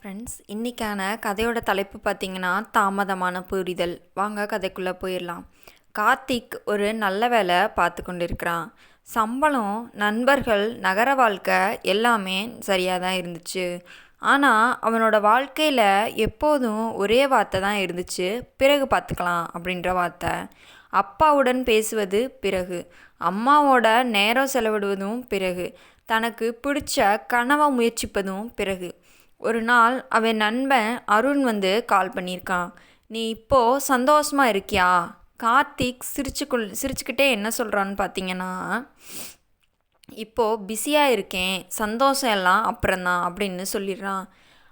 Friends இன்றைக்கான கதையோட தலைப்பு பார்த்திங்கன்னா தாமதமான புரிதல். வாங்க கதைக்குள்ளே போயிடலாம். கார்த்திக் ஒரு நல்ல வேலை பார்த்து கொண்டு இருக்கிறான் சம்பளம் நண்பர்கள் நகர வாழ்க்கை எல்லாமே சரியாக தான் இருந்துச்சு. ஆனால் அவனோட வாழ்க்கையில் எப்போதும் ஒரே வார்த்தை தான் இருந்துச்சு. பிறகு பார்த்துக்கலாம் அப்படின்ற வார்த்தை. அப்பாவுடன் பேசுவது பிறகு அம்மாவோட நேரம் செலவிடுவதும் பிறகு தனக்கு பிடிச்ச கனவை முயற்சிப்பதும் பிறகு. ஒரு நாள் அவன் நண்பன் அருண் வந்து கால் பண்ணியிருக்கான். நீ இப்போது சந்தோஷமாக இருக்கியா? கார்த்திக் சிரிச்சுக்குள் சிரிச்சுக்கிட்டே என்ன சொல்கிறான்னு பார்த்தீங்கன்னா இப்போது பிஸியாக இருக்கேன். சந்தோஷம் எல்லாம் அப்புறம்தான் அப்படின்னு சொல்லிடுறான்.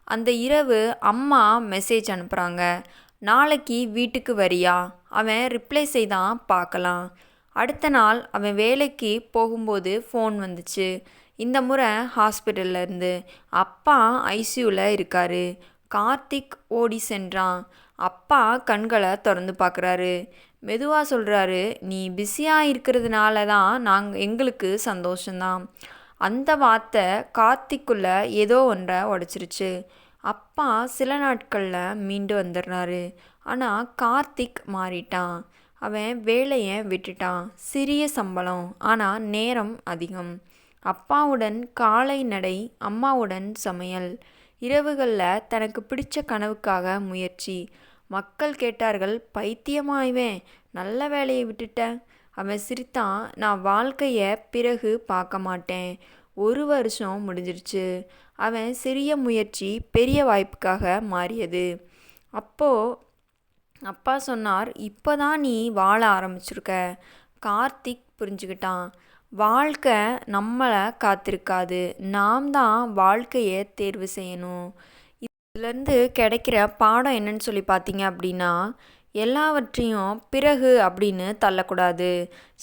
அந்த இரவு அம்மா மெசேஜ் அனுப்புகிறாங்க நாளைக்கு வீட்டுக்கு வரியா? அவன் ரிப்ளை செய்தான் பார்க்கலாம். அடுத்த நாள் அவன் வேலைக்கு போகும்போது ஃபோன் வந்துச்சு. இந்த முறை ஹாஸ்பிட்டலில் இருந்து அப்பா ஐசியூவில் இருக்கார். கார்த்திக் ஓடி சென்றான். அப்பா கண்களை திறந்து பார்க்குறாரு மெதுவாக சொல்கிறாரு நீ பிஸியாக இருக்கிறதுனால தான் நாங்கள் எங்களுக்கு சந்தோஷந்தான் அந்த வார்த்தை கார்த்திக்குள்ளே ஏதோ ஒன்றை உடச்சிருச்சு. அப்பா சில நாட்களில் மீண்டு வந்துடுறாரு. ஆனால் கார்த்திக் மாறிட்டான். அவன் வேலையை விட்டுட்டான். சிறிய சம்பளம் ஆனால் நேரம் அதிகம். அப்பாவுடன் காலை நடை அம்மாவுடன் சமையல். இரவுகளில் தனக்கு பிடிச்ச கனவுக்காக முயற்சி. மக்கள் கேட்டார்கள் பைத்தியமாய்வேன் நல்ல வேலையை விட்டுட்டேன் அவன் சிரித்தான் நான் வாழ்க்கையை பிறகு பார்க்க மாட்டேன். ஒரு வருஷம் முடிஞ்சிருச்சு. அவன் சிறிய முயற்சி பெரிய வாய்ப்புக்காக மாறியது. அப்போது அப்பா சொன்னார் இப்போ தான் நீ வாழ ஆரம்பிச்சிருக்க. கார்த்திக் புரிஞ்சுக்கிட்டான். வாழ்க்கை நம்மளை காத்திருக்காது. நாம் தான் வாழ்க்கையை தேர்வு செய்யணும். இதுலேருந்து கிடைக்கிற பாடம் என்னன்னு சொல்லி பார்த்தீங்க அப்படின்னா எல்லாவற்றையும் பிறகு அப்படின்னு தள்ளக்கூடாது.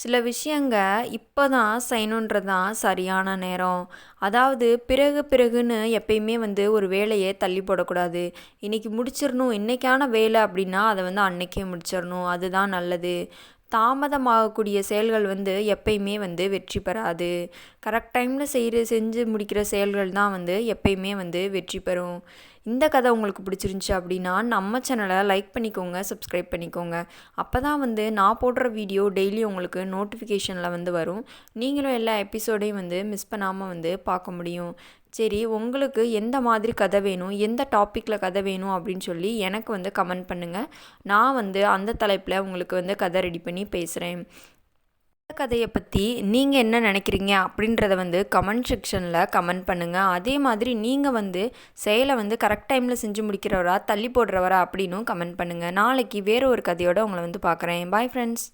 சில விஷயங்க இப்போ தான் செய்யணுன்றது தான் சரியான நேரம். அதாவது பிறகு பிறகுன்னு எப்பயுமே வந்து ஒரு வேலையை தள்ளி போடக்கூடாது. இன்றைக்கி முடிச்சிடணும் இன்றைக்கான வேலை அப்படின்னா அதை வந்து அன்னைக்கே முடிச்சிடணும். அதுதான் நல்லது. தாமதமாகக்கூடிய செயல்கள் வந்து எப்பயுமே வந்து வெற்றி பெறாது. கரெக்ட் டைமில் செய்கிற செஞ்சு முடிக்கிற செயல்கள் தான் வந்து எப்பயுமே வந்து வெற்றி பெறும். இந்த கதை உங்களுக்கு பிடிச்சிருந்துச்சி அப்படின்னா நம்ம சேனலை லைக் பண்ணிக்கோங்க சப்ஸ்கிரைப் பண்ணிக்கோங்க. அப்போ தான் வந்து நான் போடுற வீடியோ டெய்லி உங்களுக்கு நோட்டிஃபிகேஷனில் வந்து வரும். நீங்களும் எல்லா எபிசோடையும் வந்து மிஸ் பண்ணாமல் வந்து பார்க்க முடியும். சரி உங்களுக்கு எந்த மாதிரி கதை வேணும் எந்த டாப்பிக்கில் கதை வேணும் அப்படின்னு சொல்லி எனக்கு வந்து கமெண்ட் பண்ணுங்கள் நான் வந்து அந்த தலைப்பில் உங்களுக்கு வந்து கதை ரெடி பண்ணி பேசுகிறேன் கதையை பற்றி நீங்கள் என்ன நினைக்கிறீங்க அப்படின்றத வந்து கமெண்ட் செக்ஷனில் கமெண்ட் பண்ணுங்கள் அதே மாதிரி நீங்கள் வந்து செயலை வந்து கரெக்ட் டைமில் செஞ்சு முடிக்கிறவரா தள்ளி போடுறவரா அப்படின்னும் கமெண்ட் பண்ணுங்கள் நாளைக்கு வேறு ஒரு கதையோடு உங்களை வந்து பார்க்குறேன். Bye friends